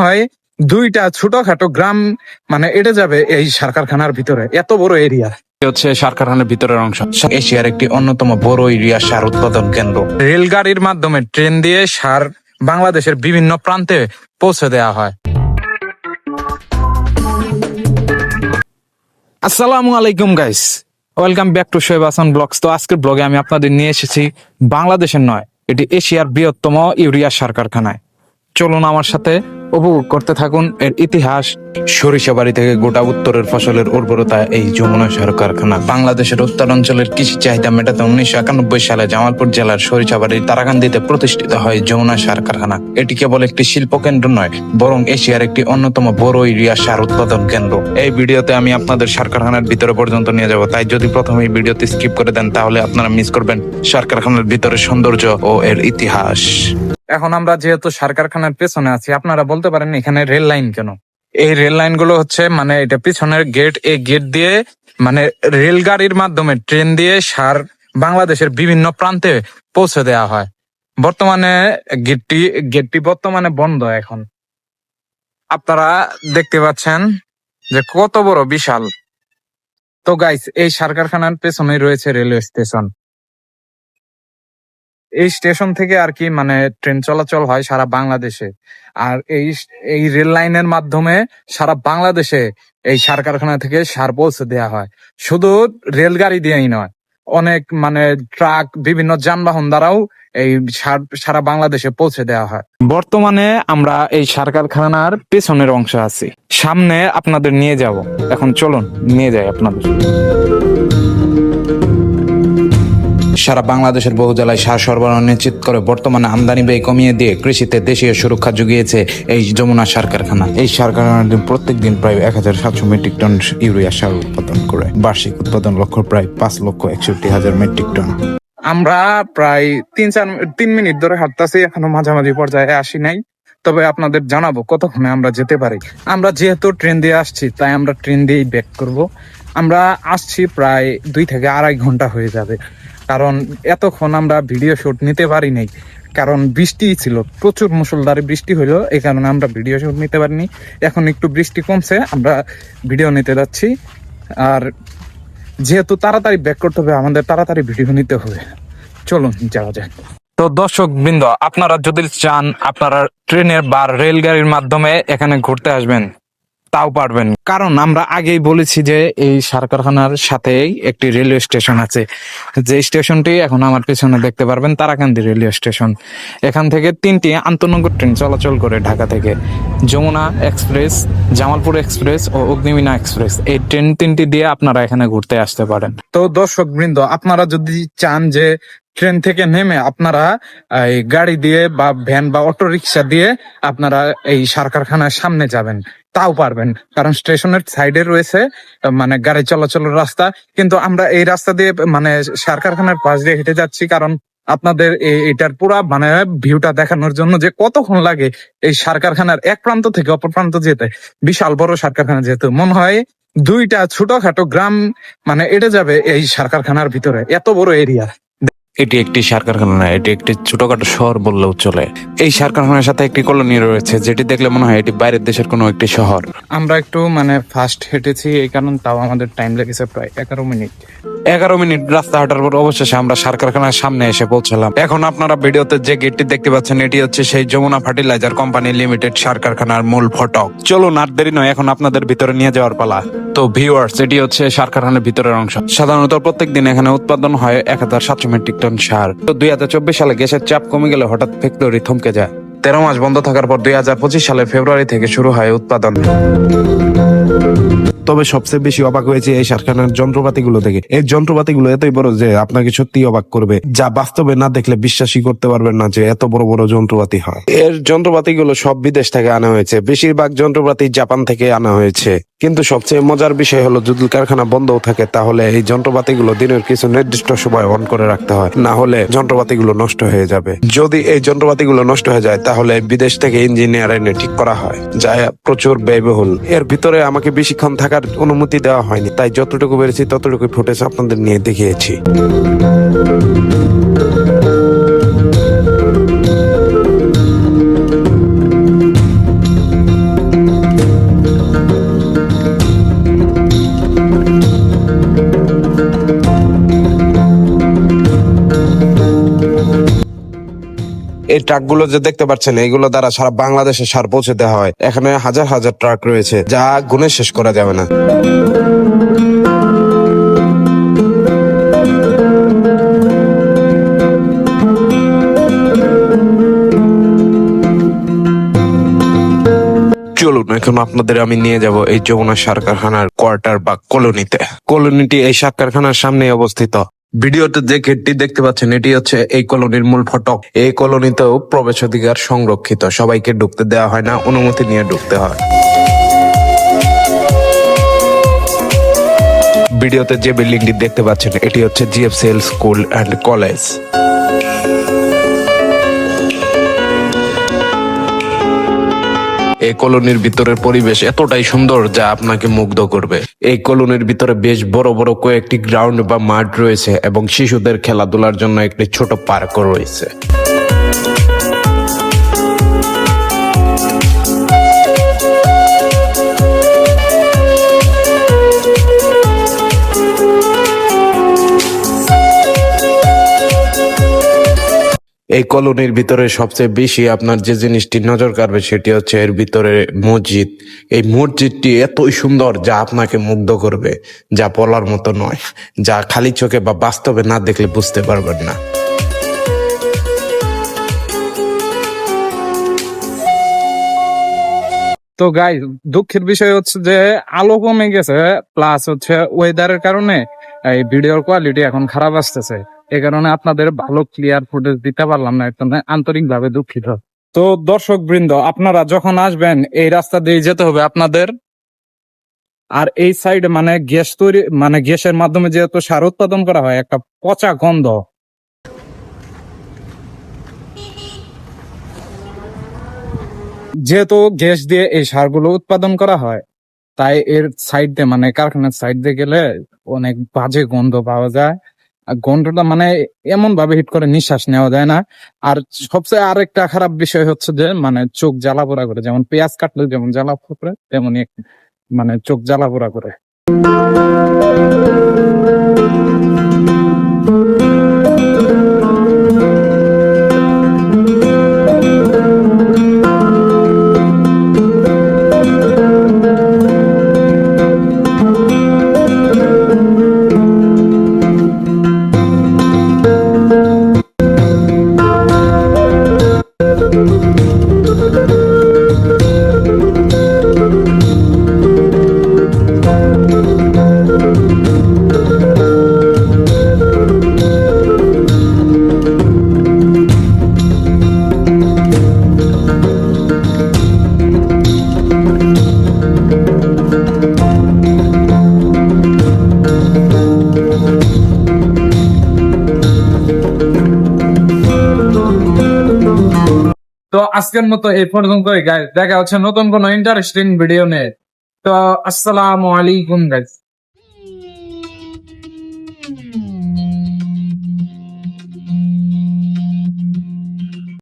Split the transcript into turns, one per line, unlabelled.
হয় দুইটা ছোটখাটো গ্রাম মানে এটা যাবে এই সার কারখানার ভিতরে, এত বড় এরিয়া
হচ্ছে সার কারখানার ভিতরের অংশ। এশিয়ার একটি অন্যতম বড় এরিয়া সার উৎপাদন কেন্দ্র।
রেলগাড়ির মাধ্যমে ট্রেন দিয়ে সার বাংলাদেশের বিভিন্ন প্রান্তে পৌঁছে দেওয়া হয়। আসসালামু আলাইকুম guys welcome back to Shoaib Hasan blogs তো আজকের ব্লগে আমি আপনাদের নিয়ে এসেছি বাংলাদেশের নয়, এটি এশিয়ার বৃহত্তম ইউরিয়া সার কারখানায়। চলুন আমার সাথে উপভোগ করতে থাকুন এর ইতিহাস।
সরিষাবাড়ি থেকে গোটা উত্তরের ফসলের উর্বরতা এই যমুনা সার কারখানা। বাংলাদেশের উত্তরাঞ্চলের কৃষি চাহিদা মেটাতে উনিশশো একানব্বই সালে জামালপুর জেলার সরিষাবাড়ির তারাকান্দিতে প্রতিষ্ঠিত হয় যমুনা সার কারখানা। এটি কেবল একটি শিল্প কেন্দ্র নয়, বরং এশিয়ার একটি অন্যতম বড় ইউরিয়া সার উৎপাদন কেন্দ্র। এই ভিডিওতে আমি আপনাদের সার কারখানার ভিতরে পর্যন্ত নিয়ে যাব, তাই যদি প্রথমে এই ভিডিওতে স্কিপ করে দেন, তাহলে আপনারা মিস করবেন সার কারখানার ভিতরে সৌন্দর্য ও এর ইতিহাস।
এখন আমরা যেহেতু সার কারখানার পেছনে আছি, আপনারা বলতে পারেন এখানে রেল লাইন কেন? এই রেল লাইনগুলো হচ্ছে মানে এটা পিছনের গেট এই গেট দিয়ে মানে রেলগাড়ির মাধ্যমে ট্রেন দিয়ে সার বাংলাদেশের বিভিন্ন প্রান্তে পৌঁছে দেওয়া হয়। বর্তমানে গেটটি গেটটি বর্তমানে বন্ধ এখন। আপনারা দেখতে পাচ্ছেন যে কত বড় বিশাল। তো গাইস এই সার কারখানার পেছনে রয়েছে রেলওয়ে স্টেশন। এই স্টেশন থেকে আর কি মানে ট্রেন চলাচল হয় সারা বাংলাদেশে। আর এই এই রেল লাইনের মাধ্যমে সারা বাংলাদেশে এই সার কারখানা থেকে সার পৌঁছে দেওয়া হয়। শুধু রেলগাড়ি দিয়েই নয়, অনেক মানে ট্রাক, বিভিন্ন যানবাহন দ্বারাও এই সার, সারা বাংলাদেশে পৌঁছে দেওয়া হয়। বর্তমানে আমরা এই সার কারখানার পেছনের অংশ আছি। সামনে আপনাদের নিয়ে যাব। এখন চলুন, নিয়ে যাই আপনাদের।
সারা বাংলাদেশের বহু জেলায় সার সরবরাহ নিশ্চিত করে বর্তমানে আমদানি ব্যয় কমিয়ে দিয়ে কৃষিতে দেশীয় সুরক্ষা জুগিয়েছে এই যমুনা সার কারখানা। এই সার কারখানাটি প্রত্যেক দিন প্রায় এক হাজার সাতশো মেট্রিক টন ইউরিয়া সার উৎপাদন করে। বার্ষিক উৎপাদন লক্ষ্য প্রায় পাঁচ লক্ষ একষট্টি হাজার মেট্রিক টন।
আমরা প্রায় তিন চার তিন মিনিট ধরে হাঁটতেছি, এখনও মাঝামাঝি পর্যায়ে আসি নাই। তবে আপনাদের জানাব কতক্ষণে আমরা যেতে পারি। আমরা যেহেতু ট্রেন দিয়ে আসছি, তাই আমরা ট্রেন দিয়েই ব্যাক করব। আমরা আসছি প্রায় দুই থেকে আড়াই ঘণ্টা হয়ে যাবে। কারণ এতক্ষণ আমরা ভিডিও শ্যুট নিতে পারি নাই। কারণ বৃষ্টি ছিল, প্রচুর মুসলধারে বৃষ্টি হইল, এই কারণে আমরা ভিডিও শ্যুট নিতে পারিনি। এখন একটু বৃষ্টি কমছে, আমরা ভিডিও নিতে যাচ্ছি। আর যেহেতু তাড়াতাড়ি ব্যাক করতে হবে, আমাদের তাড়াতাড়ি ভিডিও নিতে হবে। চলুন, যাওয়া যাক। তো দর্শক বৃন্দ, আপনারা যদি চান আপনারা ট্রেনের বা রেলগাড়ির মাধ্যমে এখানে ঘুরতে আসবেন তাও পারবেন। কারণ আমরা আগেই বলেছি যে এই সার কারখানার সাথেই একটি রেলওয়ে স্টেশন আছে। যে স্টেশনটি এখন আমার পেছনে দেখতে পারবেন, তারাকান্দি রেলওয়ে স্টেশন। এখান থেকে তিনটি আন্তনগর ট্রেন চলাচল করে ঢাকা থেকে। যমুনা এক্সপ্রেস, জামালপুর এক্সপ্রেস ও অগ্নিমিনা এক্সপ্রেস এই ট্রেন তিনটি দিয়ে আপনারা এখানে ঘুরতে আসতে পারেন। তো দর্শক বৃন্দ আপনারা যদি চান যে ট্রেন থেকে নেমে আপনারা, এই গাড়ি দিয়ে বা ভ্যান বা অটো রিক্সা দিয়ে আপনারা এই সার কারখানার সামনে যাবেন। তাও পারবেন, কারণ স্টেশনের সাইডে রয়েছে মানে গাড়ি চলাচলের রাস্তা। কিন্তু আমরা এই রাস্তা দিয়ে মানে সার কারখানার পাশ দিয়ে হেঁটে যাচ্ছি, কারণ আপনাদের এটার পুরা মানে ভিউটা দেখানোর জন্য যে কতক্ষণ লাগে এই সার কারখানার এক প্রান্ত থেকে অপর প্রান্ত যেতে। বিশাল বড় সার কারখানা যেহেতু। মনে হয় দুইটা ছোটখাটো গ্রাম মানে এটা যাবে এই সার কারখানার ভিতরে, এত বড় এরিয়া।
এটি একটি সার কারখানা নয় এটি একটি ছোটখাটো শহর বললেও চলে। এই সার কারখানার সাথে একটি কলোনি রয়েছে যেটি দেখলে মনে হয় এটি বাইরের দেশের কোনো একটি শহর।
আমরা একটু মানে ফাস্ট হেঁটেছি এই কারণ তাও আমাদের টাইম লেগেছে প্রায় এগারো মিনিট।
এগারো মিনিট রাস্তা হাঁটার পর অবশেষে আমরা সার কারখানার সামনে এসে পৌঁছলাম। এখন আপনারা ভিডিওতে যে গেটটি দেখতে পাচ্ছেন এটি হচ্ছে সেই যমুনা ফার্টিলাইজার কোম্পানি লিমিটেড সার কারখানার মূল ফটক। চলুন আর দেরি নয় এখন আপনাদের ভিতরে নিয়ে যাওয়ার পালা। তো ভিউয়ার্স এটি হচ্ছে সার কারখানার ভিতরের অংশ। সাধারণত প্রত্যেক দিন এখানে উৎপাদন হয় এক হাজার সাতশো মেট্রিক টন সার। তো দুই হাজার চব্বিশ সালে গ্যাসের চাপ কমে গেলে হঠাৎ ফ্যাক্টরি থমকে যায়। তেরো মাস বন্ধ থাকার পর দুই হাজার পঁচিশ সালের ফেব্রুয়ারি থেকে শুরু হয় উৎপাদন।
তবে সবচেয়ে বেশি অবাক হয়েছে এই সারখানার যন্ত্রপাতিগুলো থেকে এই যন্ত্রপাতিগুলো এতই বড় যে আপনাকে সত্যি অবাক করবে। যা বাস্তবে না দেখলে বিশ্বাসই করতে পারবেন না যে এত বড় বড় যন্ত্রপাতি হয়। এর যন্ত্রপাতিগুলো সব বিদেশ থেকে আনা হয়েছে। বেশিরভাগ যন্ত্রপাতি জাপান থেকে আনা হয়েছে। কিন্তু সবচেয়ে মজার বিষয় হলো যদি কারখানা বন্ধও থাকে, তাহলে এই যন্ত্রপাতিগুলো দিনের কিছু নির্দিষ্ট সময় অন করে রাখতে হয়। না হলে যন্ত্রপাতিগুলো নষ্ট হয়ে যাবে। যদি এই যন্ত্রপাতিগুলো নষ্ট হয়ে যায়, তাহলে বিদেশ থেকে ইঞ্জিনিয়ার এনে ঠিক করা হয়, যা প্রচুর ব্যয়বহুল। এর ভিতরে আমাকে বেশিক্ষণ থাকার অনুমতি দেওয়া হয়নি, তাই যতটুকু পেরেছি ততটুকু ফুটেজ আপনাদের নিয়ে দেখিয়েছি। এই ট্রাকগুলো যে দেখতে পাচ্ছেন এইগুলো দ্বারা সারা বাংলাদেশে সার পৌঁছে দেওয়া হয়। এখানে হাজার হাজার ট্রাক রয়েছে, যা গুণে শেষ করা যাবে না। চলুন, এখন আপনাদের আমি নিয়ে যাব এই যমুনা সার কারখানার কোয়ার্টার বা কলোনিতে কলোনিটি এই সার কারখানার সামনে অবস্থিত। ভিডিওতে যে গেটটি দেখতে পাচ্ছেন, এটি হচ্ছে এই কলোনির মূল ফটক। এই কলোনিতেও প্রবেশ অধিকার সংরক্ষিত। সবাইকে ঢুকতে দেওয়া হয় না, অনুমতি নিয়ে ঢুকতে হয়। ভিডিওতে যে বিল্ডিংটি দেখতে পাচ্ছেন, এটি হচ্ছে জিএফসিএল স্কুল অ্যান্ড কলেজ। এই কলোনির ভিতরের পরিবেশ এতটাই সুন্দর যা আপনাকে মুগ্ধ করবে। এই কলোনির ভিতরে বেশ বড় বড় কয়েকটি গ্রাউন্ড বা মাঠ রয়েছে এবং শিশুদের খেলাধুলার জন্য একটি ছোট পার্কও রয়েছে। এই কলোনির ভিতরে সবচেয়ে বেশি আপনার যে জিনিসটি নজর কাড়বে সেটি হচ্ছে এর ভিতরে মসজিদ। এই মসজিদটি এতই সুন্দর যা আপনাকে মুগ্ধ করবে, যা বলার মতো নয়, যা খালি চোখে বা বাস্তবে না দেখলে বুঝতে পারবেন না।
তো গাই দুঃখের বিষয় হচ্ছে যে আলো কমে গেছে প্লাস হচ্ছে ওয়েদারের কারণে এই ভিডিওর কোয়ালিটি এখন খারাপ আসতেছে। এই কারণে আপনাদের ভালো ক্লিয়ার ফুটেজ দিতে পারলাম না, এর জন্য আন্তরিকভাবে দুঃখিত। তো দর্শক বৃন্দ আপনারা যখন আসবেন, এই রাস্তা দিয়ে যেতে হবে আপনাদের। আর এই সাইডে মানে গ্যাস তৈরি মানে গ্যাসের মাধ্যমে যেহেতু সার উৎপাদন করা হয়, একটা পচা গন্ধ। যেহেতু গ্যাস দিয়ে এই সারগুলো উৎপাদন করা হয়, তাই এর সাইড দিয়ে মানে কারখানার সাইড দিয়ে গেলে অনেক বাজে গন্ধ পাওয়া যায়। আর গন্ধটা মানে এমন ভাবে হিট করে, নিঃশ্বাস নেওয়া যায় না। আর সবচেয়ে আরেকটা খারাপ বিষয় হচ্ছে যে মানে চোখ জ্বালা পোড়া করে, যেমন পেঁয়াজ কাটলে যেমন জ্বালা করে তেমনই মানে চোখ জ্বালা পোড়া করে। তো আজকের মতো এই পর্যন্তই গাইজ দেখা হচ্ছে নতুন কোনো ইন্টারেস্টিং ভিডিও নিয়ে। তো, আসসালামু আলাইকুম গাইজ